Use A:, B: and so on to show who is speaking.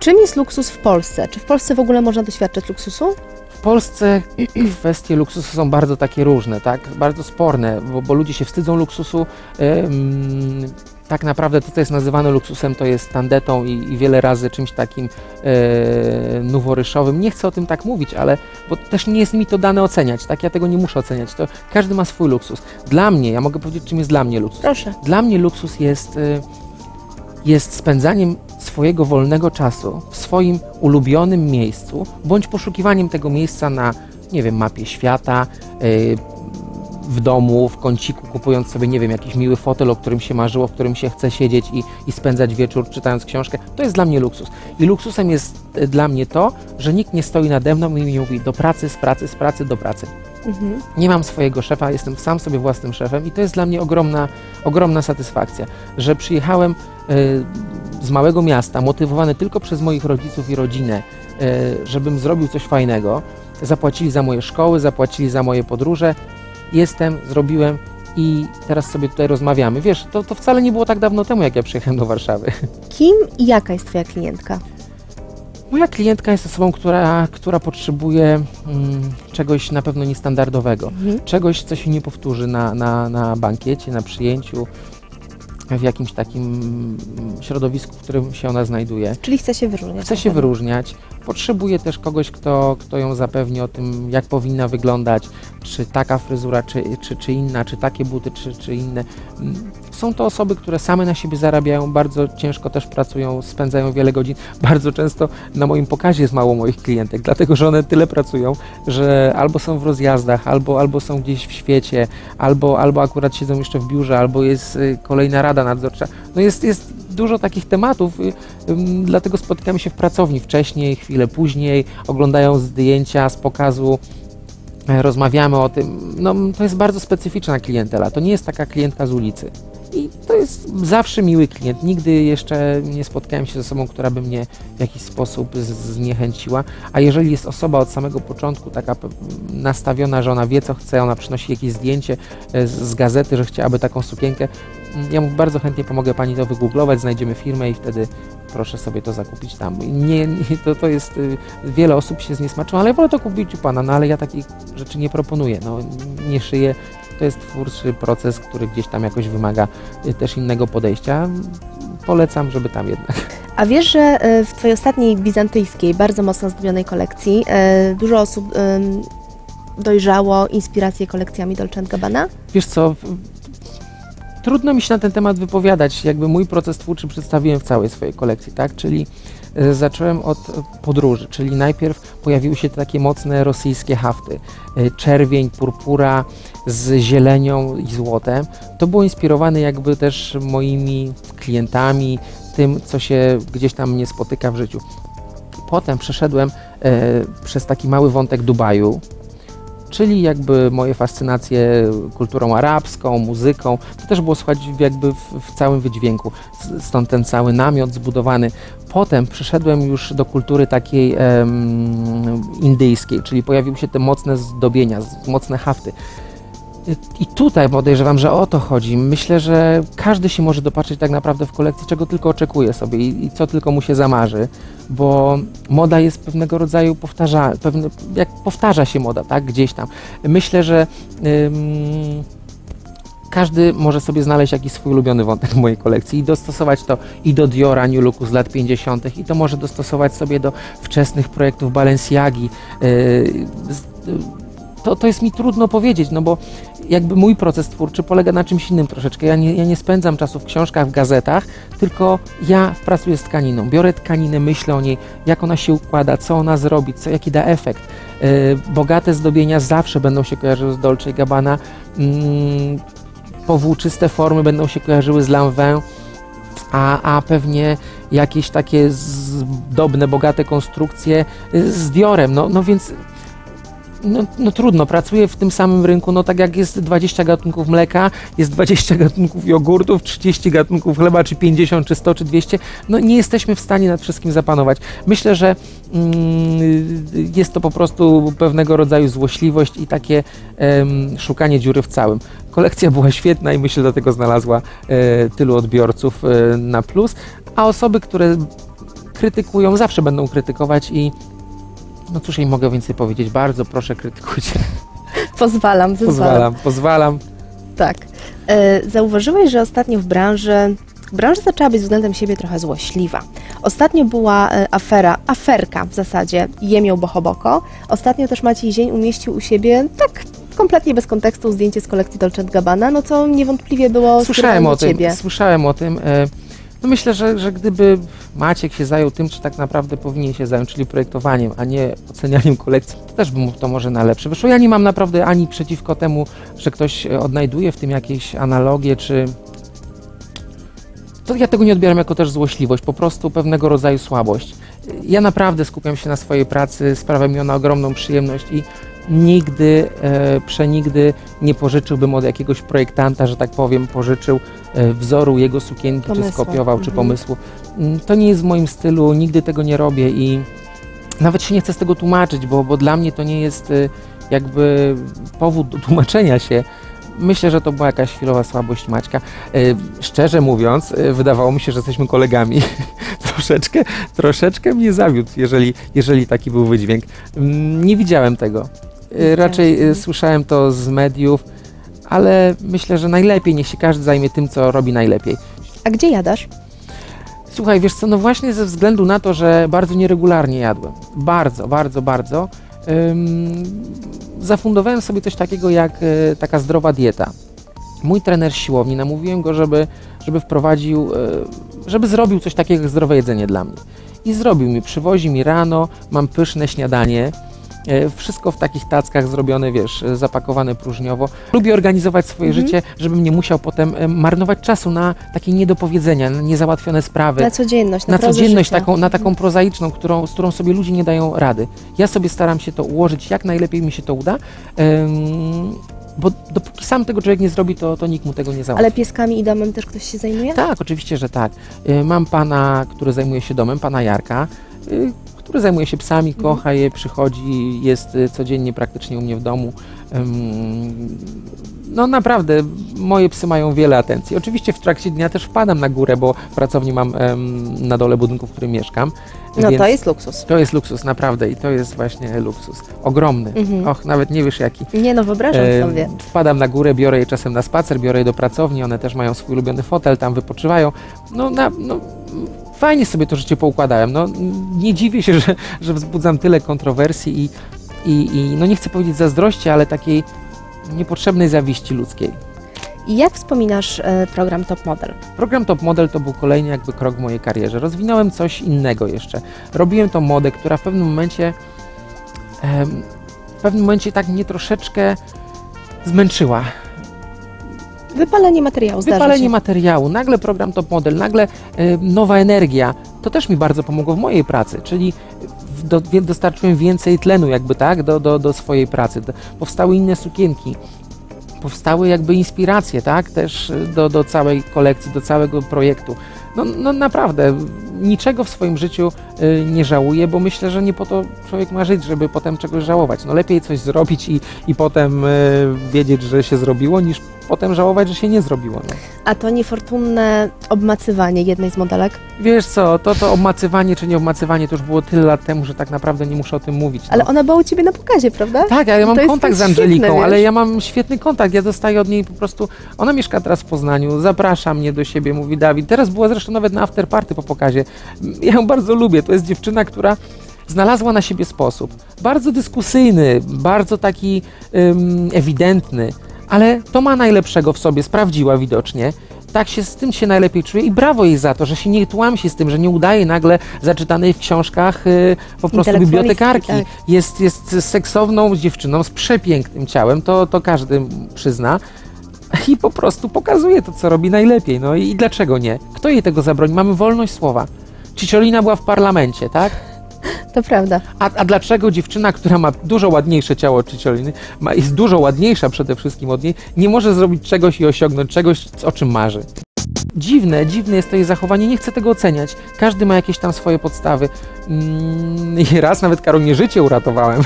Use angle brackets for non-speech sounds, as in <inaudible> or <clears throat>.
A: Czym jest luksus w Polsce? Czy w Polsce w ogóle można doświadczyć luksusu?
B: W Polsce <clears throat> kwestie luksusu są bardzo takie różne, tak? Bardzo sporne, bo, bo ludzie się wstydzą luksusu. Ym, tak naprawdę to, co jest nazywane luksusem, to jest tandetą i, i wiele razy czymś takim e, noworyszowym. Nie chcę o tym tak mówić, ale bo też nie jest mi to dane oceniać, tak? Ja tego nie muszę oceniać. To każdy ma swój luksus. Dla mnie, ja mogę powiedzieć, czym jest dla mnie luksus.
A: Proszę.
B: Dla mnie luksus jest, y, jest spędzaniem swojego wolnego czasu w swoim ulubionym miejscu, bądź poszukiwaniem tego miejsca na, nie wiem, mapie świata, y, w domu, w kąciku, kupując sobie, nie wiem, jakiś miły fotel, o którym się marzyło, w którym się chce siedzieć i, i spędzać wieczór czytając książkę. To jest dla mnie luksus. I luksusem jest y, dla mnie to, że nikt nie stoi nade mną i mi mówi do pracy, z pracy, z pracy, do pracy.
A: Mhm.
B: Nie mam swojego szefa, jestem sam sobie własnym szefem i to jest dla mnie ogromna, ogromna satysfakcja, że przyjechałem y, z małego miasta, motywowany tylko przez moich rodziców i rodzinę, y, żebym zrobił coś fajnego. Zapłacili za moje szkoły, zapłacili za moje podróże. Jestem, zrobiłem i teraz sobie tutaj rozmawiamy. Wiesz, to, to wcale nie było tak dawno temu, jak ja przyjechałem do Warszawy.
A: Kim i jaka jest Twoja klientka?
B: Moja klientka jest osobą, która, która potrzebuje mm, czegoś na pewno niestandardowego.
A: Mhm.
B: czegoś, co się nie powtórzy na, na, na bankiecie, na przyjęciu, w jakimś takim mm, środowisku, w którym się ona znajduje.
A: Czyli chce się wyróżniać.
B: Chce się wyróżniać, potrzebuje też kogoś, kto, kto ją zapewni o tym, jak powinna wyglądać, czy taka fryzura, czy, czy, czy inna, czy takie buty, czy, czy inne. Są to osoby, które same na siebie zarabiają, bardzo ciężko też pracują, spędzają wiele godzin. <laughs> Bardzo często na moim pokazie jest mało moich klientek, dlatego że one tyle pracują, że albo są w rozjazdach, albo, albo są gdzieś w świecie, albo, albo akurat siedzą jeszcze w biurze, albo jest y, kolejna rada nadzorcza. No jest, jest dużo takich tematów, y, dlatego spotykamy się w pracowni wcześniej, chwilę później, oglądają zdjęcia z pokazu, e, rozmawiamy o tym. No, to jest bardzo specyficzna klientela, to nie jest taka klientka z ulicy. Jest zawsze miły klient. Nigdy jeszcze nie spotkałem się z osobą, która by mnie w jakiś sposób zniechęciła. A jeżeli jest osoba od samego początku taka nastawiona, że ona wie co chce, ona przynosi jakieś zdjęcie e, z, gazety, że chciałaby taką sukienkę, ja mu bardzo chętnie pomogę pani to wygooglować, znajdziemy firmę i wtedy proszę sobie to zakupić tam. Nie, nie, to, to jest, y, wiele osób się zniesmaczyło, ale wolę to kupić u pana, no ale ja takich rzeczy nie proponuję, no nie szyję. To jest twórczy proces, który gdzieś tam jakoś wymaga y, też innego podejścia. Polecam, żeby tam jednak.
A: A wiesz, że e, w Twojej ostatniej bizantyjskiej, bardzo mocno zdobionej kolekcji e, dużo osób dojrzało inspirację kolekcjami Dolce Gabbana?
B: Wiesz co, trudno mi się na ten temat wypowiadać. Jakby mój proces twórczy przedstawiłem w całej swojej kolekcji, tak? Czyli e, zacząłem od e, podróży, czyli najpierw pojawiły się takie mocne rosyjskie hafty. E, Czerwień, purpura z zielenią i złotem. To było inspirowane jakby też moimi klientami, tym, co się gdzieś tam mnie spotyka w życiu. Potem przeszedłem przez taki mały wątek Dubaju, czyli jakby moje fascynacje kulturą arabską, muzyką. To też było słychać jakby w, w całym wydźwięku, stąd ten cały namiot zbudowany. Potem przeszedłem już do kultury takiej em, indyjskiej, czyli pojawiły się te mocne zdobienia, mocne hafty. I tutaj podejrzewam, że o to chodzi. Myślę, że każdy się może dopatrzyć tak naprawdę w kolekcji, czego tylko oczekuje sobie i, co tylko mu się zamarzy, bo moda jest pewnego rodzaju powtarza, pewne, jak powtarza się moda, tak, gdzieś tam. Myślę, że ym, każdy może sobie znaleźć jakiś swój ulubiony wątek w mojej kolekcji i dostosować to i do Diora New Looku z lat 50. i to może dostosować sobie do wczesnych projektów Balenciagi. Yy, z- to, to jest mi trudno powiedzieć, no bo jakby mój proces twórczy polega na czymś innym troszeczkę. Ja nie, ja nie spędzam czasu w książkach, w gazetach, tylko ja pracuję z tkaniną. Biorę tkaninę, myślę o niej, jak ona się układa, co ona zrobi, co, jaki da efekt. Yy, bogate zdobienia zawsze będą się kojarzyły z Dolce Gabbana. Mm, powłóczyste formy będą się kojarzyły z Lanvin, a, a pewnie jakieś takie zdobne, bogate konstrukcje y, z Diorem. No, no więc no, no trudno, pracuję w tym samym rynku, no tak jak jest 20 gatunków mleka, jest 20 gatunków jogurtów, 30 gatunków chleba, czy 50, czy 100, czy 200, no nie jesteśmy w stanie nad wszystkim zapanować. Myślę, że mm, jest to po prostu pewnego rodzaju złośliwość i takie em, szukanie dziury w całym. Kolekcja była świetna i myślę, dlatego znalazła e, tylu odbiorców e, na plus, a osoby, które krytykują, zawsze będą krytykować i no cóż im mogę więcej powiedzieć, bardzo proszę krytykujcie,
A: Pozwalam, <laughs> zezwalam.
B: pozwalam, pozwalam.
A: Tak. E, Zauważyłeś, że ostatnio w branży, branża zaczęła być względem siebie trochę złośliwa. Ostatnio była e, afera, aferka w zasadzie, jemią bohoboko. Ostatnio też Maciej Zień umieścił u siebie, tak kompletnie bez kontekstu, zdjęcie z kolekcji Dolce Gabbana, no co niewątpliwie było
B: Słyszałem o tym,
A: ciebie.
B: słyszałem o tym. e, No myślę, że, że gdyby Maciek się zajął tym, czy tak naprawdę powinien się zająć, czyli projektowaniem, a nie ocenianiem kolekcji, to też by mu to może na lepsze wyszło. Ja nie mam naprawdę ani przeciwko temu, że ktoś e, odnajduje w tym jakieś analogie, czy... To ja tego nie odbieram jako też złośliwość, po prostu pewnego rodzaju słabość. Ja naprawdę skupiam się na swojej pracy, sprawia mi ona ogromną przyjemność i nigdy, e, przenigdy nie pożyczyłbym od jakiegoś projektanta, że tak powiem, pożyczył e, wzoru jego sukienki,
A: Pomysłu.
B: czy skopiował, czy
A: Mhm.
B: pomysłu. Mm, To nie jest w moim stylu, nigdy tego nie robię i nawet się nie chcę z tego tłumaczyć, bo, bo dla mnie to nie jest e, jakby powód do tłumaczenia się. Myślę, że to była jakaś chwilowa słabość Maćka. E, szczerze mówiąc, e, wydawało mi się, że jesteśmy kolegami. <laughs> troszeczkę, troszeczkę mnie zawiódł, jeżeli, jeżeli taki był wydźwięk. Mm, Nie widziałem tego.
A: Widziałeś,
B: Raczej
A: mhm.
B: słyszałem to z mediów, ale myślę, że najlepiej niech się każdy zajmie tym, co robi najlepiej.
A: A gdzie jadasz?
B: Słuchaj, wiesz co, no właśnie ze względu na to, że bardzo nieregularnie jadłem. Bardzo, bardzo, bardzo. Ym, zafundowałem sobie coś takiego jak e, taka zdrowa dieta. Mój trener siłowni, namówiłem go, żeby, żeby wprowadził, e, żeby zrobił coś takiego jak zdrowe jedzenie dla mnie. I zrobił mi, przywozi mi rano, mam pyszne śniadanie, wszystko w takich tackach zrobione, wiesz, e, zapakowane próżniowo. Lubię organizować swoje
A: Mhm.
B: życie, żebym nie musiał potem e, marnować czasu na takie niedopowiedzenia, na niezałatwione sprawy
A: Na codzienność, na,
B: na codzienność,
A: życia.
B: taką, na taką prozaiczną, którą, z którą sobie ludzie nie dają rady. Ja sobie staram się to ułożyć, jak najlepiej mi się to uda, em, bo dopóki sam tego człowiek nie zrobi, to, to nikt mu tego nie załatwi.
A: Ale pieskami i domem też ktoś się zajmuje?
B: Tak, oczywiście, że tak. Mam pana, który zajmuje się domem, pana Jarka, który zajmuje się psami, kocha je, przychodzi, jest y, codziennie praktycznie u mnie w domu. No naprawdę, moje psy mają wiele atencji. Oczywiście w trakcie dnia też wpadam na górę, bo w pracowni mam na dole budynku, w którym mieszkam.
A: No to jest luksus.
B: to jest luksus, naprawdę. I to jest właśnie luksus. Ogromny.
A: Mhm.
B: Och, nawet nie wiesz jaki.
A: Nie no, wyobrażam
B: E,
A: sobie.
B: Wpadam na górę, biorę je czasem na spacer, biorę je do pracowni, one też mają swój ulubiony fotel, tam wypoczywają. No, na, no fajnie sobie to życie poukładałem. No, nie dziwię się, <laughs> że, że wzbudzam tyle kontrowersji i, i, i no nie chcę powiedzieć zazdrości, ale takiej niepotrzebnej zawiści ludzkiej.
A: I jak wspominasz e, program Top Model?
B: Program Top Model to był kolejny jakby krok w mojej karierze. Rozwinąłem coś innego jeszcze. Robiłem tą modę, która w pewnym momencie w pewnym momencie tak mnie troszeczkę zmęczyła.
A: Wypalenie materiału,
B: Wypalenie
A: się.
B: materiału, nagle program Top Model, nagle e, nowa energia. To też mi bardzo pomogło w mojej pracy, czyli w- do, dostarczyłem więcej tlenu jakby tak do, do, do swojej pracy. Powstały inne sukienki. Powstały jakby inspiracje, tak, też e, do, do całej kolekcji, do całego projektu. No, no naprawdę, niczego w swoim życiu e, nie żałuję, bo myślę, że nie po to człowiek ma żyć, żeby potem czegoś żałować. No lepiej coś zrobić i, i potem e, wiedzieć, że się zrobiło, niż potem żałować, że się nie zrobiło. No.
A: A to niefortunne obmacywanie jednej z modelek.
B: Wiesz co, to to obmacywanie czy nie obmacywanie to już było tyle lat temu, że tak naprawdę nie muszę o tym mówić. No.
A: Ale ona była u ciebie na pokazie, prawda?
B: Tak, ja mam kontakt z Angeliką,
A: świetne,
B: ale ja mam świetny kontakt. Ja dostaję od niej po prostu. Ona mieszka teraz w Poznaniu, zaprasza mnie do siebie, mówi Dawid. Teraz była zresztą nawet na afterparty po pokazie. Ja ją bardzo lubię. To jest dziewczyna, która znalazła na siebie sposób. Bardzo dyskusyjny, bardzo taki ym, ewidentny, ale to ma najlepszego w sobie, sprawdziła widocznie. Tak się z tym się najlepiej czuje i brawo jej za to, że się nie tłamsi z tym, że nie udaje nagle zaczytanej w książkach y, po prostu bibliotekarki.
A: tak.
B: Jest, jest seksowną dziewczyną z przepięknym ciałem, to, to każdy przyzna. I po prostu pokazuje to, co robi najlepiej. No i, i dlaczego nie? Kto jej tego zabroni? Mamy wolność słowa. Cicciolina była w parlamencie, tak?
A: To prawda.
B: A, a dlaczego dziewczyna, która ma dużo ładniejsze ciało od Ciccioliny, ma, jest dużo ładniejsza przede wszystkim od niej, nie może zrobić czegoś i osiągnąć czegoś, o czym marzy? Dziwne, dziwne jest to jej zachowanie, nie chcę tego oceniać. Każdy ma jakieś tam swoje podstawy. Mm, <laughs> raz nawet Karolinie życie uratowałem.